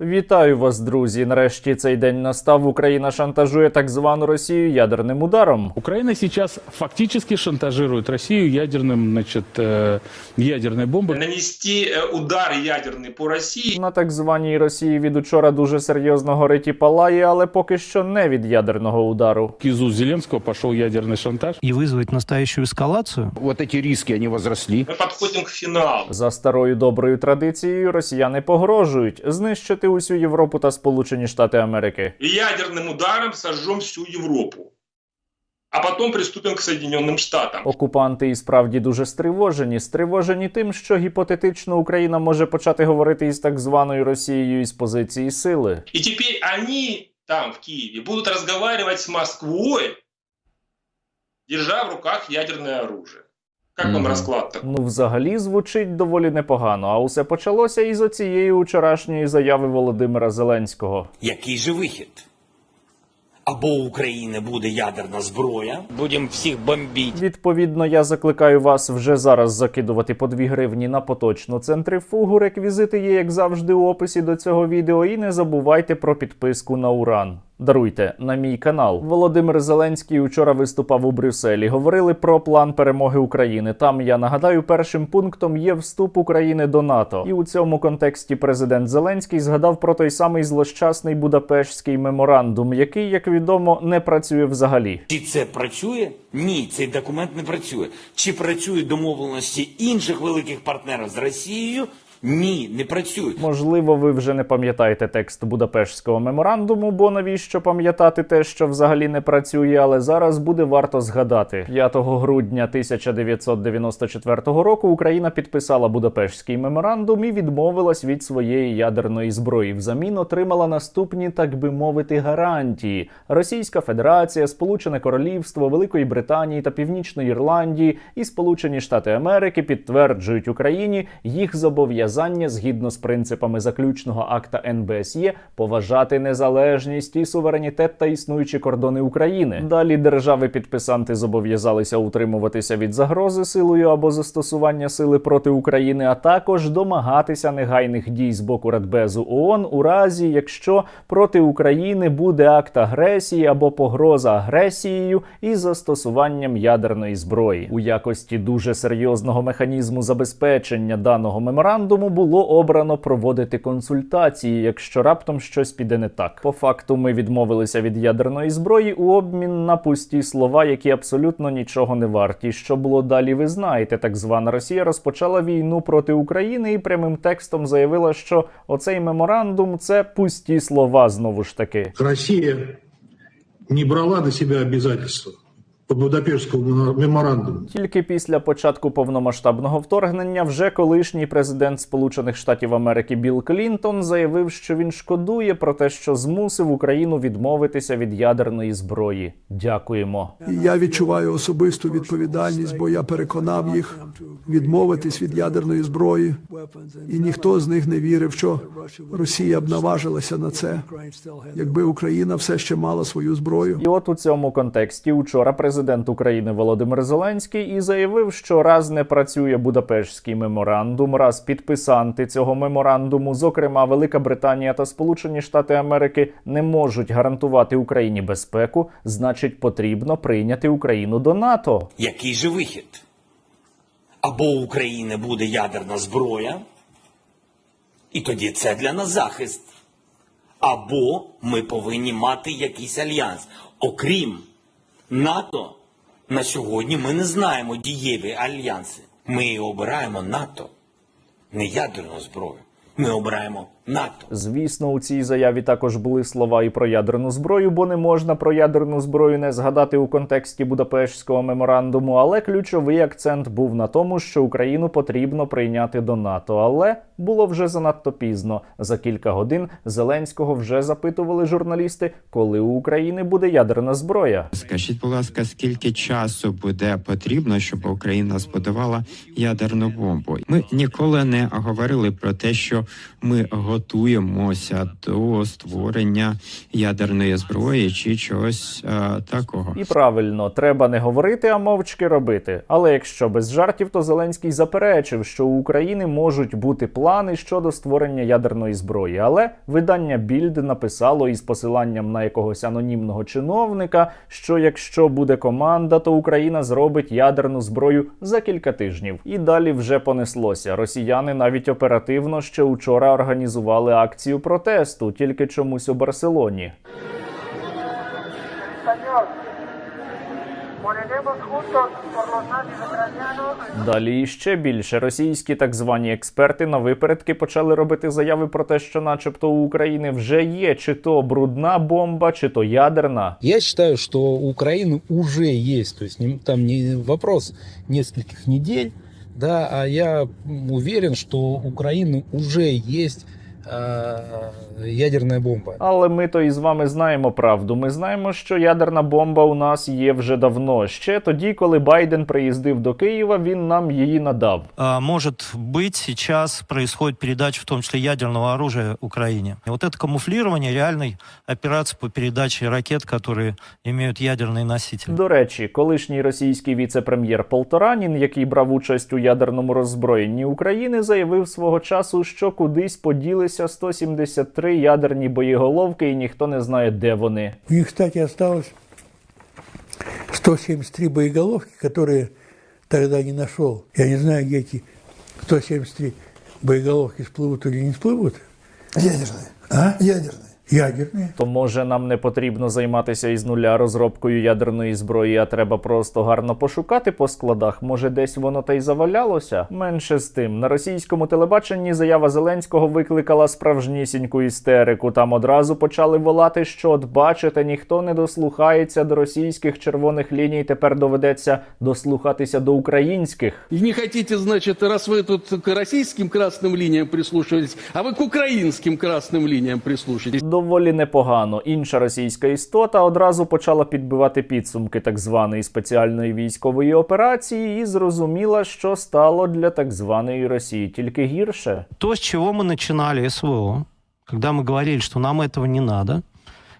Вітаю вас, друзі. Нарешті цей день настав. Україна шантажує так звану Росію ядерним ударом. Украина сейчас фактически шантажирует Россию ядерным, значит, э, ядерной бомбой. нанести э, удар ядерный по России На так званій Росії від учора дуже серйозно горить і палає, але поки що не від ядерного удару. Из уст Зеленского пошел ядерный шантаж. и вызвать настоящую эскалацию? вот эти риски, они возросли. мы подходим к финалу. За старою доброю традицією росіяни погрожують знищити усю Європу та Сполучені Штати Америки. И ядерным ударом сожжем всю Европу. А потом приступим к Соединенным Штатам. Окупанти і справді дуже стривожені. Стривожені тим, що гіпотетично Україна може почати говорити із так званою Росією із позиції сили. И теперь они там, в Киеве, будут разговаривать с Москвой, держа в руках ядерное оружие. Как вам Мгм. расклад? Ну, взагалі звучить доволі непогано. А усе почалося із оцієї учорашньої заяви Володимира Зеленського. Який же вихід? Або у України буде ядерна зброя, будемо всіх бомбити. Відповідно, я закликаю вас вже зараз закидувати по 2 гривні на поточну центрифугу. Реквізити є, як завжди, у описі до цього відео. І не забувайте про підписку на Уран. Даруйте на мій канал. Володимир Зеленський учора виступав у Брюсселі. Говорили про план перемоги України. Там я нагадаю, першим пунктом є вступ України до НАТО. І у цьому контексті президент Зеленський згадав про той самий злощасний Будапештський меморандум, який, як відомо, не працює взагалі. Чи це працює? Ні, цей документ не працює. Чи працюють домовленості інших великих партнерів з Росією? Ні, не працюють. Можливо, ви вже не пам'ятаєте текст Будапештського меморандуму, бо навіщо пам'ятати те, що взагалі не працює, але зараз буде варто згадати. 5 грудня 1994 року Україна підписала Будапештський меморандум і відмовилась від своєї ядерної зброї. Взамін отримала наступні, так би мовити, гарантії: Російська Федерація, Сполучене Королівство, Великої Британії та Північної Ірландії і Сполучені Штати Америки підтверджують Україні їх зобов'язання згідно з принципами заключного акта НБСЄ поважати незалежність і суверенітет та існуючі кордони України. Далі держави-підписанти зобов'язалися утримуватися від загрози силою або застосування сили проти України, а також домагатися негайних дій з боку Радбезу ООН у разі, якщо проти України буде акт агресії або погроза агресією із застосуванням ядерної зброї. У якості дуже серйозного механізму забезпечення даного меморандуму було обрано проводити консультації, якщо раптом щось піде не так. По факту ми відмовилися від ядерної зброї у обмін на пусті слова, які абсолютно нічого не варті. Що було далі, ви знаєте. Так звана Росія розпочала війну проти України і прямим текстом заявила, що оцей меморандум це пусті слова знову ж таки. Россия не брала на себя обязательства по Будапештскому меморандуму. Тільки після початку повномасштабного вторгнення вже колишній президент Сполучених Штатів Америки Білл Клінтон заявив, що він шкодує про те, що змусив Україну відмовитися від ядерної зброї. Дякуємо. Я відчуваю особисту відповідальність, бо я переконав їх відмовитись від ядерної зброї, і ніхто з них не вірив, що Росія б наважилася на це, якби Україна все ще мала свою зброю. І от у цьому контексті учора президент України Володимир Зеленський і заявив, що раз не працює Будапештський меморандум, раз підписанти цього меморандуму, зокрема Велика Британія та Сполучені Штати Америки, не можуть гарантувати Україні безпеку, значить потрібно прийняти Україну до НАТО. Який же вихід? Або України буде ядерна зброя, і тоді це для нас захист. Або ми повинні мати якийсь альянс. Окрім НАТО, на сьогодні ми не знаємо дієві альянси. Ми обираємо НАТО, не ядерну зброю. Ми обираємо НАТО. Звісно, у цій заяві також були слова і про ядерну зброю, бо не можна про ядерну зброю не згадати у контексті Будапештського меморандуму. Але ключовий акцент був на тому, що Україну потрібно прийняти до НАТО. Але було вже занадто пізно. За кілька годин Зеленського вже запитували журналісти, коли у України буде ядерна зброя. Скажіть, будь ласка, скільки часу буде потрібно, щоб Україна збудувала ядерну бомбу? Ми ніколи не говорили про те, що ми готові готуємося до створення ядерної зброї чи чогось е, такого. І правильно, треба не говорити, а мовчки робити. Але якщо без жартів, то Зеленський заперечив, що у України можуть бути плани щодо створення ядерної зброї. Але видання Більд написало із посиланням на якогось анонімного чиновника, що якщо буде команда, то Україна зробить ядерну зброю за кілька тижнів. І далі вже понеслося. Росіяни навіть оперативно ще учора організували акцію протесту, тільки чомусь у Барселоні. Далі ще більше російські так звані експерти на випередки почали робити заяви про те, що, начебто, у України вже є чи то брудна бомба, чи то ядерна. Я считаю, что у Украины уже есть, то есть не- там не вопрос нескольких недель, да, а я уверен, что у Украины уже есть э, ядерная бомба. Але ми то із вами знаємо правду. Ми знаємо, що ядерна бомба у нас є вже давно. Ще тоді, коли Байден приїздив до Києва, він нам її надав. А, может быть, сейчас происходит передача, в том числе ядерного оружия Украине. И вот это камуфлирование реальной операции по передаче ракет, которые имеют ядерные носители. До речі, колишній російський віце-прем'єр Полторанін, який брав участь у ядерному роззброєнні України, заявив свого часу, що кудись поділися 173 ядерні боєголовки, і ніхто не знає, де вони. У них, кстати, осталось 173 боеголовки, которые тогда не нашел. Я не знаю, где эти 173 боеголовки всплывут или не всплывут. Ядерне. А? Ядерне. Ядерные. То може нам не потрібно займатися із нуля розробкою ядерної зброї, а треба просто гарно пошукати по складах. Може, десь воно та й завалялося? Менше з тим, на російському телебаченні заява Зеленського викликала справжнісіньку істерику. Там одразу почали волати, що от бачите, ніхто не дослухається до російських червоних ліній. Тепер доведеться дослухатися до українських. И не хотите, значит, раз вы тут к российским красным линиям прислушивались, а вы к украинским красным линиям прислушайтесь. Доволі непогано. Інша російська істота одразу почала підбивати підсумки так званої спеціальної військової операції і зрозуміла, що стало для так званої Росії тільки гірше. То, с чего мы начинали СВО, когда мы говорили, что нам этого не надо,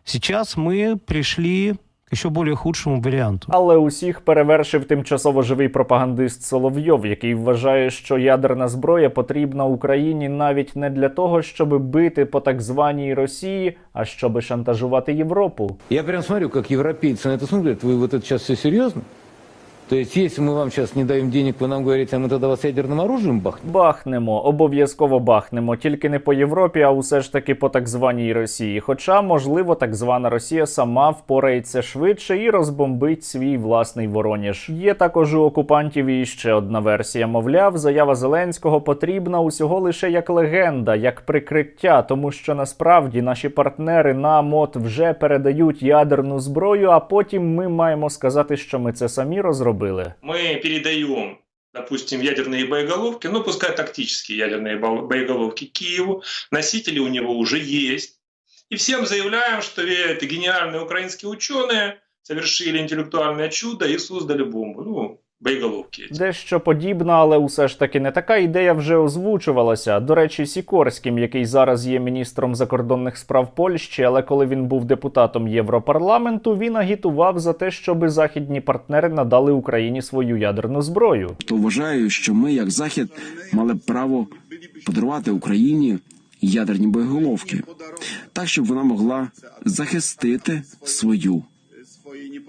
сейчас мы пришли к еще более худшему варианту. Але усіх перевершив тимчасово живий пропагандист Соловйов, який вважає, що ядерна зброя потрібна Україні навіть не для того, щоб бити по так званій Росії, а щоб шантажувати Європу. Я прям смотрю, как европейцы на это смотрят. Вы вот это сейчас все серьезно? То есть, если мы вам сейчас не даем денег, вы нам говорите, а мы тогда вас ядерным оружием бахнем? Бахнемо, обов'язково бахнемо, тільки не по Європі, а усе ж таки по так званій Росії. Хоча, можливо, так звана Росія сама впорається швидше і розбомбить свій власний Вороніж. Є також у окупантів і ще одна версія. Мовляв, заява Зеленського потрібна усього лише як легенда, як прикриття, тому що насправді наші партнери нам от вже передають ядерну зброю, а потім ми маємо сказати, що ми це самі розробили. Мы передаем, допустим, ядерные боеголовки, ну пускай тактические ядерные бо- боеголовки Киеву, носители у него уже есть. И всем заявляем, что это гениальные украинские ученые совершили интеллектуальное чудо и создали бомбу. Ну, боеголовки эти. Дещо подібна, але усе ж таки не така ідея вже озвучувалася. До речі, Сікорським, який зараз є міністром закордонних справ Польщі, але коли він був депутатом Європарламенту, він агітував за те, щоби західні партнери надали Україні свою ядерну зброю. то вважаю, що ми, як Захід, мали б право подарувати Україні ядерні боєголовки, так щоб вона могла захистити свою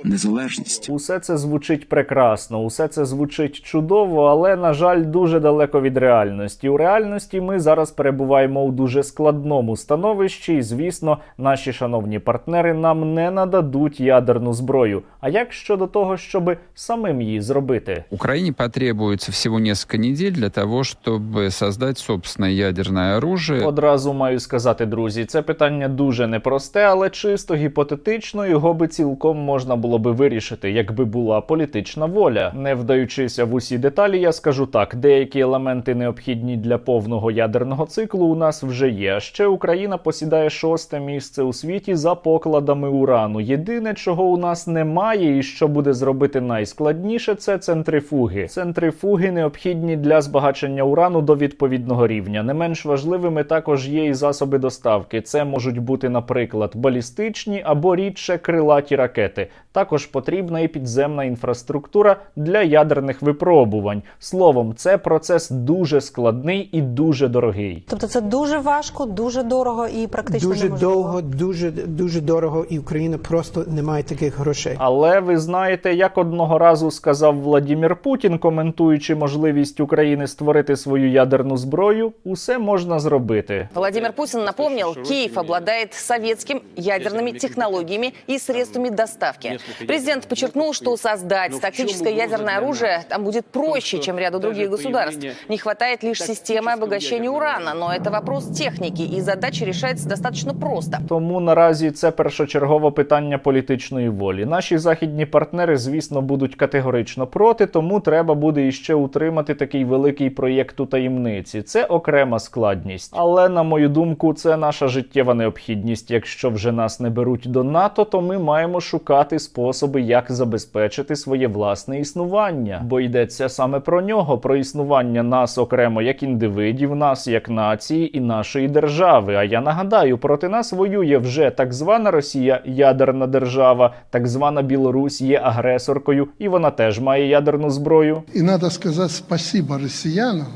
незалежність. Усе це звучить прекрасно, усе це звучить чудово, але на жаль, дуже далеко від реальності. У реальності ми зараз перебуваємо у дуже складному становищі, і звісно, наші шановні партнери нам не нададуть ядерну зброю. А як щодо того, щоб самим її зробити? Украине потребуется всего несколько недель для того, чтобы создать собственное ядерное оружие. Одразу маю сказати, друзі, це питання дуже непросте, але чисто гіпотетично його би цілком можна було би вирішити, якби була політична воля. Не вдаючися в усі деталі, я скажу так: деякі елементи необхідні для повного ядерного циклу у нас вже є. Ще Україна посідає шосте місце у світі за покладами урану. Єдине, чого у нас немає, і що буде зробити найскладніше, це центрифуги. Центрифуги необхідні для збагачення урану до відповідного рівня. Не менш важливими також є і засоби доставки. Це можуть бути, наприклад, балістичні або рідше крилаті ракети. Також потрібна і підземна інфраструктура для ядерних випробувань. Словом, це процес дуже складний і дуже дорогий. Тобто це дуже важко, дуже дорого і практично Дуже неможливо. довго, дуже дуже дорого, і Україна просто не має таких грошей. Але ви знаєте, як одного разу сказав Владімір Путін, коментуючи можливість України створити свою ядерну зброю, усе можна зробити. Владимир Путин напомнил, Киев обладает советским ядерными технологиями и средствами доставки. Президент подчеркнул, что создать тактическое ядерное оружие там будет проще, чем ряду других государств. Не хватает лишь системы обогащения урана, но это вопрос техники, и задача решается достаточно просто. Тому наразі це першочергове питання політичної волі. Наші західні партнери, звісно, будуть категорично проти, тому треба буде іще утримати такий великий проєкт у таємниці. Це окрема складність. Але на мою думку, це наша життєва необхідність. Якщо вже нас не беруть до НАТО, то ми маємо шукати способи, як забезпечити своє власне існування. Бо йдеться саме про нього, про існування нас окремо як індивидів, нас як нації і нашої держави. А я нагадаю, проти нас воює вже так звана Росія, ядерна держава, так звана Білорусь є агресоркою, і вона теж має ядерну зброю. И надо сказать спасибо россиянам.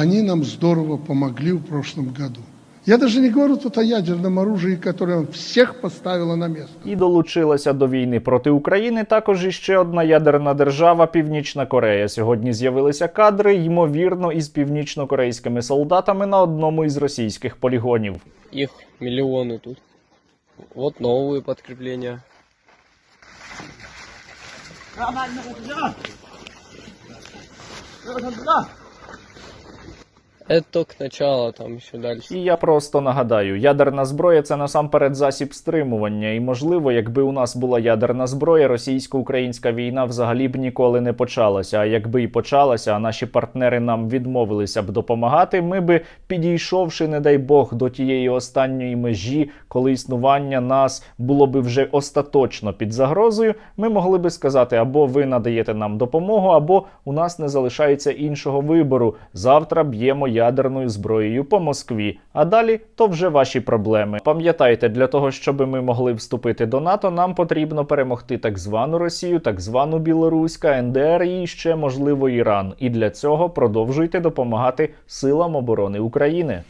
Они нам здорово помогли в прошлом году. Я даже не говорю тут о ядерном оружии, которое всех поставило на место. І долучилася до війни проти України також іще одна ядерна держава Північна Корея. Сьогодні з'явилися кадри, ймовірно, із північно-корейськими солдатами на одному із російських полігонів. Их миллионы тут. Вот новые подкрепления. Это только начало, там еще дальше. І я просто нагадаю, ядерна зброя це насамперед засіб стримування. І можливо, якби у нас була ядерна зброя, російсько-українська війна взагалі б ніколи не почалася. А якби і почалася, а наші партнери нам відмовилися б допомагати, ми би підійшовши, не дай Бог, до тієї останньої межі, коли існування нас було би вже остаточно під загрозою, ми могли би сказати: або ви надаєте нам допомогу, або у нас не залишається іншого вибору. Завтра б'ємо ядерною зброєю по Москві. А далі то вже ваші проблеми. Пам'ятайте, для того, щоб ми могли вступити до НАТО, нам потрібно перемогти так звану Росію, так звану Білорусь, КНДР і ще можливо Іран. І для цього продовжуйте допомагати силам оборони України.